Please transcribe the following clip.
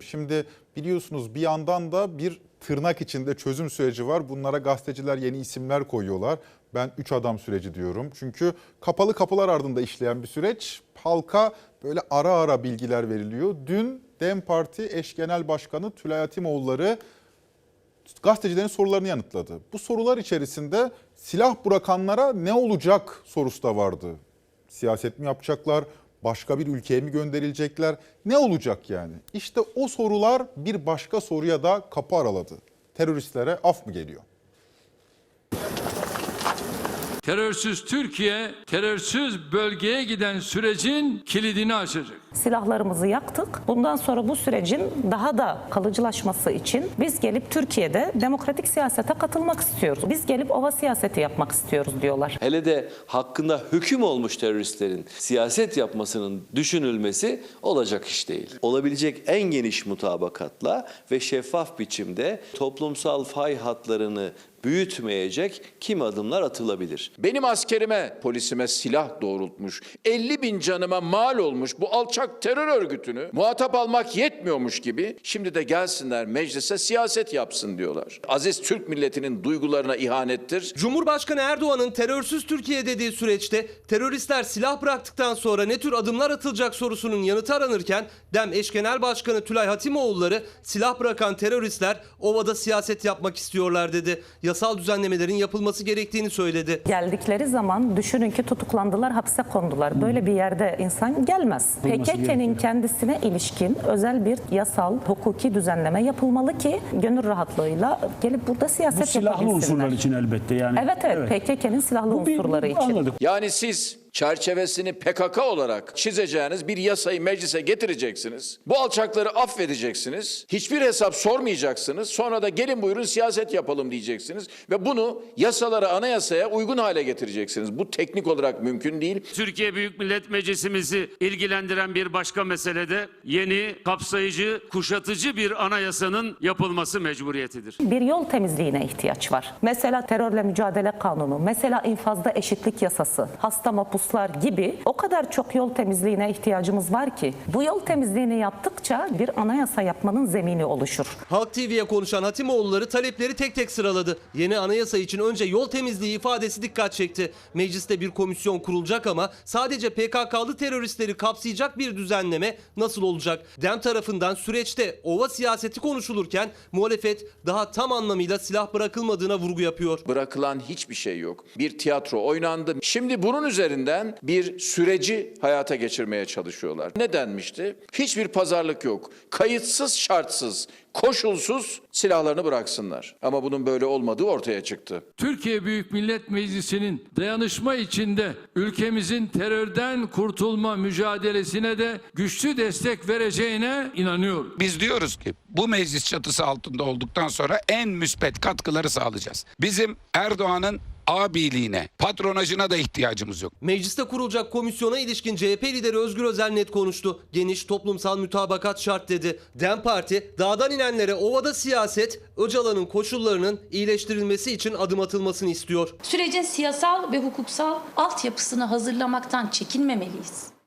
Şimdi biliyorsunuz bir yandan da bir tırnak içinde çözüm süreci var. Bunlara gazeteciler yeni isimler koyuyorlar. Ben 3 adam süreci diyorum. Çünkü kapalı kapılar ardında işleyen bir süreç. Halka böyle ara ara bilgiler veriliyor. Dün DEM Parti eş genel başkanı Tülay Hatimoğulları gazetecilerin sorularını yanıtladı. Bu sorular içerisinde silah bırakanlara ne olacak sorusu da vardı. Siyaset mi yapacaklar? Başka bir ülkeye mi gönderilecekler? Ne olacak yani? İşte o sorular bir başka soruya da kapı araladı. Teröristlere af mı geliyor? Terörsüz Türkiye, terörsüz bölgeye giden sürecin kilidini açacak. Silahlarımızı yaktık. Bundan sonra bu sürecin daha da kalıcılaşması için biz gelip Türkiye'de demokratik siyasete katılmak istiyoruz. Biz gelip ova siyaseti yapmak istiyoruz diyorlar. Hele de hakkında hüküm olmuş teröristlerin siyaset yapmasının düşünülmesi olacak iş değil. Olabilecek en geniş mutabakatla ve şeffaf biçimde toplumsal fay hatlarını büyütmeyecek kim adımlar atılabilir. Benim askerime, polisime silah doğrultmuş, 50 bin canıma mal olmuş bu alçak terör örgütünü muhatap almak yetmiyormuş gibi şimdi de gelsinler meclise siyaset yapsın diyorlar. Aziz Türk milletinin duygularına ihanettir. Cumhurbaşkanı Erdoğan'ın terörsüz Türkiye dediği süreçte teröristler silah bıraktıktan sonra ne tür adımlar atılacak sorusunun yanıtı aranırken DEM eş genel başkanı Tülay Hatimoğulları silah bırakan teröristler ovada siyaset yapmak istiyorlar dedi. Yasal düzenlemelerin yapılması gerektiğini söyledi. Geldikleri zaman düşünün ki tutuklandılar, hapse kondular. Böyle bir yerde insan gelmez. PKK'nin kendisine ilişkin özel bir yasal, hukuki düzenleme yapılmalı ki gönül rahatlığıyla gelip burada Bu siyaset silahlı yapabilsinler. unsurlar için elbette yani. Evet evet, PKK'nin silahlı Bu bir- unsurları için. Anladık. Yani siz çerçevesini PKK olarak çizeceğiniz bir yasayı meclise getireceksiniz. Bu alçakları affedeceksiniz. Hiçbir hesap sormayacaksınız. Sonra da gelin buyurun siyaset yapalım diyeceksiniz. Ve bunu yasalara, anayasaya uygun hale getireceksiniz. Bu teknik olarak mümkün değil. Türkiye Büyük Millet Meclisimizi ilgilendiren bir başka meselede yeni, kapsayıcı, kuşatıcı bir anayasanın yapılması mecburiyetidir. bir yol temizliğine ihtiyaç var. Mesela terörle mücadele kanunu, mesela infazda eşitlik yasası, hasta mapuslar gibi o kadar çok yol temizliğine ihtiyacımız var ki bu yol temizliğini yaptıkça bir anayasa yapmanın zemini oluşur. Halk TV'ye konuşan Hatimoğulları talepleri tek tek sıraladı. Yeni anayasa için önce yol temizliği ifadesi dikkat çekti. Mecliste bir komisyon kurulacak ama sadece PKK'lı teröristleri kapsayacak bir düzenleme nasıl olacak? DEM tarafından süreçte ova siyaseti konuşulurken muhalefet daha tam anlamıyla silah bırakılmadığına vurgu yapıyor. Bırakılan hiçbir şey yok. Bir tiyatro oynandı. Şimdi bunun üzerinden bir süreci hayata geçirmeye çalışıyorlar. Ne denmişti? Hiçbir pazarlık yok. Kayıtsız, şartsız, koşulsuz silahlarını bıraksınlar. Ama bunun böyle olmadığı ortaya çıktı. Türkiye Büyük Millet Meclisi'nin dayanışma içinde ülkemizin terörden kurtulma mücadelesine de güçlü destek vereceğine inanıyorum. Biz diyoruz ki bu meclis çatısı altında olduktan sonra en müspet katkıları sağlayacağız. Bizim Erdoğan'ın abiliğine, patronajına da ihtiyacımız yok. Mecliste kurulacak komisyona ilişkin CHP lideri Özgür Özel net konuştu. Geniş toplumsal mütabakat şart dedi. DEM Parti dağdan inenlere ovada siyaset, Öcalan'ın koşullarının iyileştirilmesi için adım atılmasını istiyor. Sürecin siyasal ve hukuksal altyapısını hazırlamaktan çekinmemeliyiz.